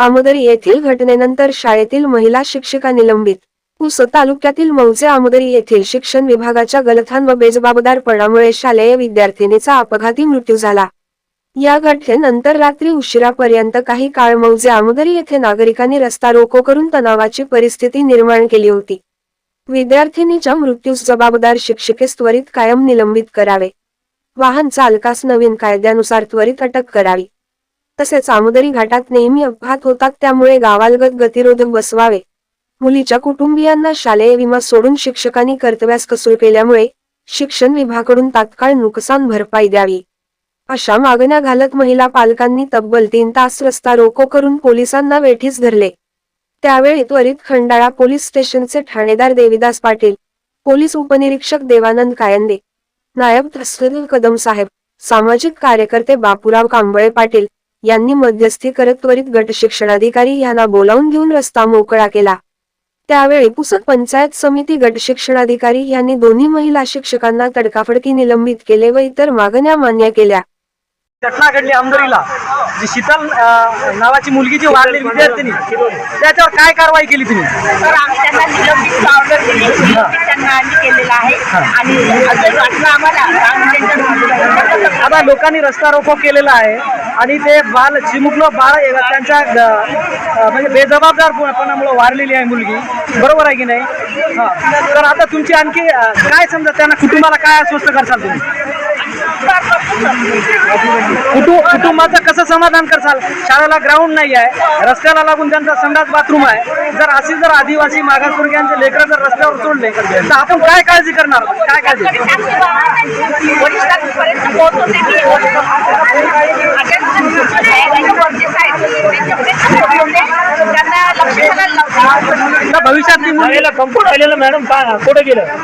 आमोदरी येथील घटनेनंतर शाळेतील महिला शिक्षिका निलंबित. पुस तालुक्यातील मौजे आमोदरी येथील शिक्षण विभागाच्या गलथान व बेजबाबदारपणामुळे शालेय विद्यार्थिनीचा अपघाती मृत्यू झाला. या घटनेनंतर रात्री उशिरापर्यंत काही काळ मौजे आमोदरी येथे नागरिकांनी रस्ता रोको करून तणावाची परिस्थिती निर्माण केली होती. विद्यार्थिनीच्या मृत्यूस जबाबदार शिक्षिकेस त्वरित कायम निलंबित करावे. वाहन चालकास नवीन कायद्यानुसार त्वरित अटक करावी. तसेच आमुदरी घाटात नेहमी अपघात होतात त्यामुळे गावालगत गतिरोधक बसवावे. मुलीच्या कुटुंबियांना शालेय विमा सोडून शिक्षकांनी कर्तव्यास कसूर केल्यामुळे शिक्षण विभागाकडून तात्काळ नुकसान भरपाई द्यावी. अशा मागण्या घालत महिला पालकांनी तब्बल तीन तास रस्ता रोको करून पोलिसांना वेठीस धरले. त्यावेळी त्वरित खंडाळा पोलीस स्टेशनचे ठाणेदार देविदास पाटील पोलीस उपनिरीक्षक देवानंद कायंदे नायब तहसील कदम साहेब सामाजिक कार्यकर्ते बापूराव कांबळे पाटील यांनी मध्यस्थी करत त्वरित गट शिक्षणाधिकारी यांना बोलावून घेऊन रस्ता मोकळा केला. त्यावेळी पुसद पंचायत समिती गट शिक्षणाधिकारी यांनी दोन्ही महिला शिक्षकांना तडकाफडकी निलंबित केले व इतर मागण्या मान्य केल्या. घटना घडली आमदरीला. जी शीतल नावाची मुलगी जी वाढलेली विद्यार्थिनी त्याच्यावर काय कारवाई केली तुम्ही तर आम्ही त्यांना निलंबित ऑर्डर दिली. निलंबित त्यांना आम्ही केलेलं आहे. आणि असं वाटलं आम्हाला आता लोकांनी रस्ता रोको केलेला आहे. आणि ते बाल चिमुकलं बाळ त्यांच्या म्हणजे बेजबाबदारपणामुळे वारलेली आहे मुलगी. बरोबर आहे की नाही? हा. तर आता तुमची आणखी काय समजा त्यांना कुटुंबाला काय अस्वस्थ करसाल तुम्ही? कुटुंब कुटुंबाचं कसं समाधान करसाल? शाळेला ग्राउंड नाही आहे रस्त्याला लागून त्यांचा संडास बाथरूम आहे. जर अशी जर आदिवासी मागासवर्गीयांचे लेकरं जर रस्त्यावर सोडले तर आपण काय काळजी करणार? काय काळजी? भविष्यात ती मुलगी कंपूट राहिलेलं मॅडम काय कुठे गेलं?